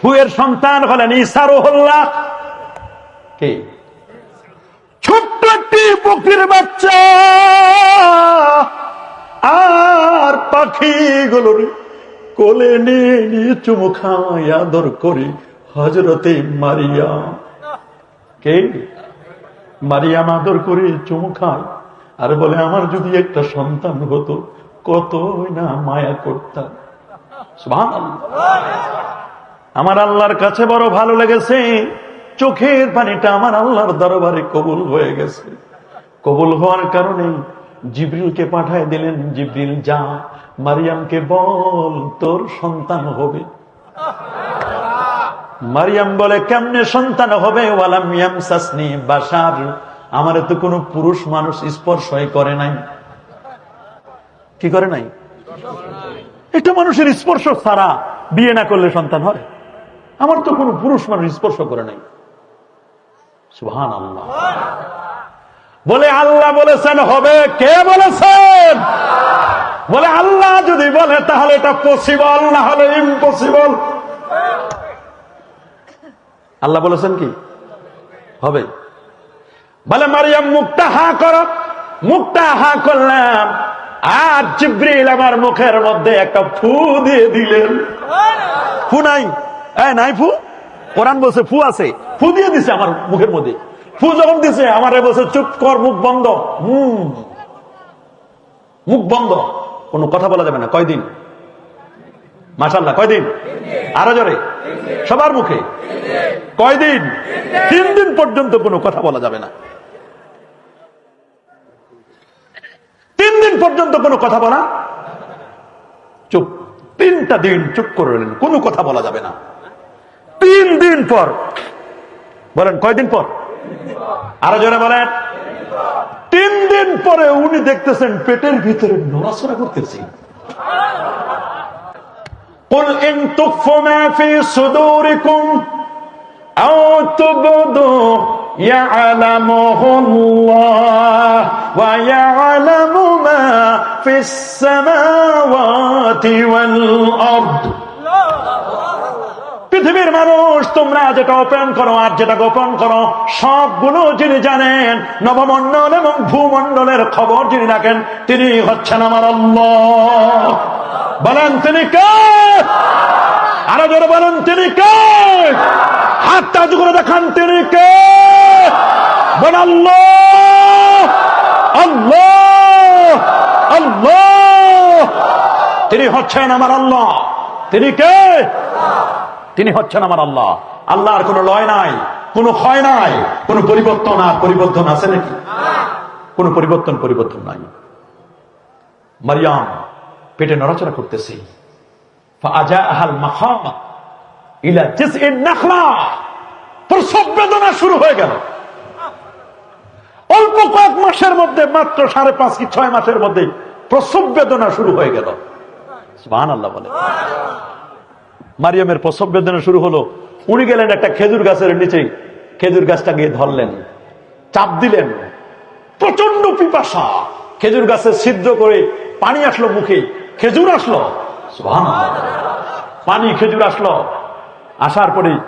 ফুয়ের সন্তান হলেন ইসারুহল্লাহ কে? ছোট্ট একটি বকরির বাচ্চা। আর পাখিগুলোর কোলে নিয়ে নিয়ে চুমু খায় আদর করে হজরতে মারিয়াম। কে? মারিয়াম আদর করে চুমু খায় আর বলে আমার যদি একটা সন্তান হতো কত না মায়া করতাম। সুবহানাল্লাহ। আমার আল্লাহর কাছে বড় ভালো লেগেছে। চোখের পানিটা আমার আল্লাহর দরবারে কবুল হয়ে গেছে। কবুল হওয়ার কারণে জিবরিলকে পাঠায় দিলেন, জিবরিল, যা, মারিয়ামকে বল, তোর সন্তান হবে। মারিয়াম বলে, কেমনে সন্তান হবে? ওয়ালাম ইয়ামসাসনি বাসার আমার তো কোনো পুরুষ মানুষ স্পর্শই করে নাই। কি করে নাই? এটা মানুষের স্পর্শ ছাড়া বিয়ে না করলে সন্তান হয় আমার তো কোনো পুরুষ মানুষ স্পর্শ করে নাই। সুহান আল্লাহ বলে আল্লাহ বলেছেন, হবে কে বলেছেন? বলে আল্লাহ যদি বলে, তাহলে এটা পসিবল না হলে ইম্পসিবল আল্লাহ বলেছেন কি? হবে। বলে মারিয়াম মুখটা হা করো। মুখটা হা করলাম। আর জিব্রিল আমার মুখের মধ্যে একটা ফু দিয়ে দিলেন। ফু নাই। নাই ফু কোরআন বলছে ফু আছে। ফু দিয়ে দিছে আমার মুখের মধ্যে। ফু যখন দিছে, আমার বলছে, চুপ কর, মুখ বন্ধ। হুম। মুখ বন্ধ। কোনো কথা বলা যাবে না। কয়দিন? কয়দিন? আরও জোরে। সবার মুখে? কয়দিন? তিন দিন পর্যন্ত কোনো কথা বলা যাবে না। তিন দিন পর্যন্ত কোনো কথা বলা? চুপ। তিনটা দিন চুপ করে রইলেন। কোনো কথা বলা যাবে না। তিন দিন পর বলেন কয়দিন পর আরো জোরে বলেন তিন দিন পরে উনি দেখতেছেন পেটের ভিতরে নড়াচড়া করতেছি قل إن تخفوا ما في صدوركم أو تبدوا يعلمه الله ويعلم ما في السماوات والأرض পৃথিবীর মানুষ, তোমরা যেটা ওপেন করো আর যেটা গোপন করো, সবগুলো যিনি জানেন, নবমণ্ডল এবং ভূমণ্ডলের খবর যিনি রাখেন, তিনি হচ্ছেন আমার বলেন, তিনি কে? আরও জোরে বলেন, তিনি কে? হাত তাজ করে দেখান, তিনি কে? বল তিনি হচ্ছেন আমার আল্লাহ। তিনি কে? তিনি হচ্ছেন আমার আল্লাহ। আল্লাহর কোনো লয় নাই, কোনো ক্ষয় নাই। কোনো পরিবর্তন আর পরিবর্তন আছে নাকি? কোনো পরিবর্তন পরিবর্তন নাই। মারিয়াম, পেটে নড়াচড়া করতেছি। প্রসব বেদনা শুরু হয়ে গেল। অল্প কয়েক মাসের মধ্যে, মাত্র সাড়ে পাঁচ কি ছয় মাসের মধ্যে, প্রসব বেদনা শুরু হয়ে গেল। সুবহানাল্লাহ বলে। মারিয়ামের প্রসব বেদনা শুরু হলো। উনি গেলেন একটা খেজুর গাছের নিচে। খেজুর গাছটা গিয়ে ধরলেন, চাপ দিলেন। প্রচণ্ড পিপাসা। খেজুর গাছের ছিদ্র করে পানি আসলো মুখে। খেজুর আসলো। পানি, খেজুর আসলো। আসার পরে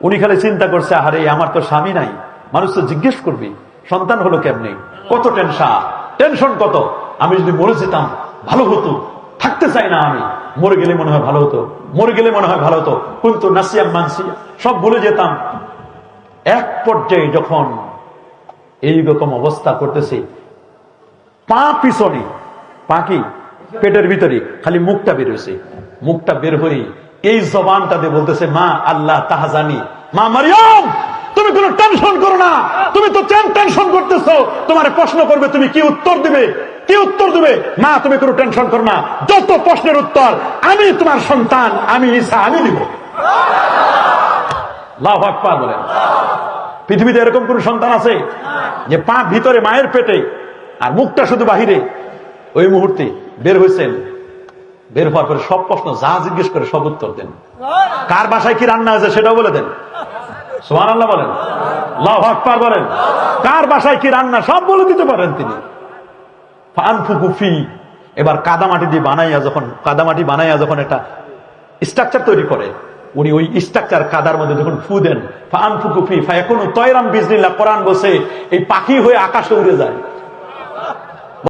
উনি খালি চিন্তা করছে আরে আমার তো স্বামী নাই। মানুষ তো জিজ্ঞেস করবি, সন্তান হলো কেমনি? কত টেনশন? টেনশন কত? আমি যদি মরে যেতাম, ভালো হতো। থাকতে চাই না আমি। মরে গেলে মনে হয় ভালো হতো। মরে গেলে মনে হয় ভালো হতো। কিন্তু নাসিয়াম মানসিয়া সব ভুলে যেতাম। এক পর্যায়ে যখন এইরকম অবস্থা করতেছে, পা পিছনে, পা পেটের ভিতরে, খালি মুখটা বের হয়েছে। মুখটা বের হয়ে এই জবানটাতে বলতেছে, মা আল্লাহ তাহা জানি। মা মারিয়াম, তুমি কোনো টেনশন করো না। তুমি তো টেনশন করতেছো। তোমার প্রশ্ন করবে, তুমি কি উত্তর দিবে? কি উত্তর দিবে? মা, তুমি কোনো টেনশন করো না। যত প্রশ্নের উত্তর, আমি তোমার সন্তান, আমি ঈসা, আমি দিব। লাভ আকবার বলেন। পৃথিবীতে এরকম কোন সন্তান আছে যে পা ভিতরে মায়ের পেটে আর মুখটা শুধু বাহিরে? ওই মুহূর্তে বের হয়েছেন বের হওয়ার পরে সব প্রশ্ন যা জিজ্ঞেস করে সব উত্তর দেন। কার বাসায় কি রান্না আছে সেটাও বলে দেন। সোহান আল্লাহ বলেন। লাভ আকবার বলেন। কার বাসায় কি রান্না সব বলে দিতে পারেন তিনি। ফানফুকুফি এবার কাদামাটি দিয়ে বানাইয়া যখন, কাদামাটি বানাইয়া যখন একটা স্ট্রাকচার তৈরি করে, উনি ওই স্ট্রাকচার কাদার মধ্যে যখন ফু দেন ফান ফুকুফি ফায়াকুন তয়রাম বিজনিল্লাহ, কোরআন বসে এই পাখি হয়ে আকাশে উড়ে যায়।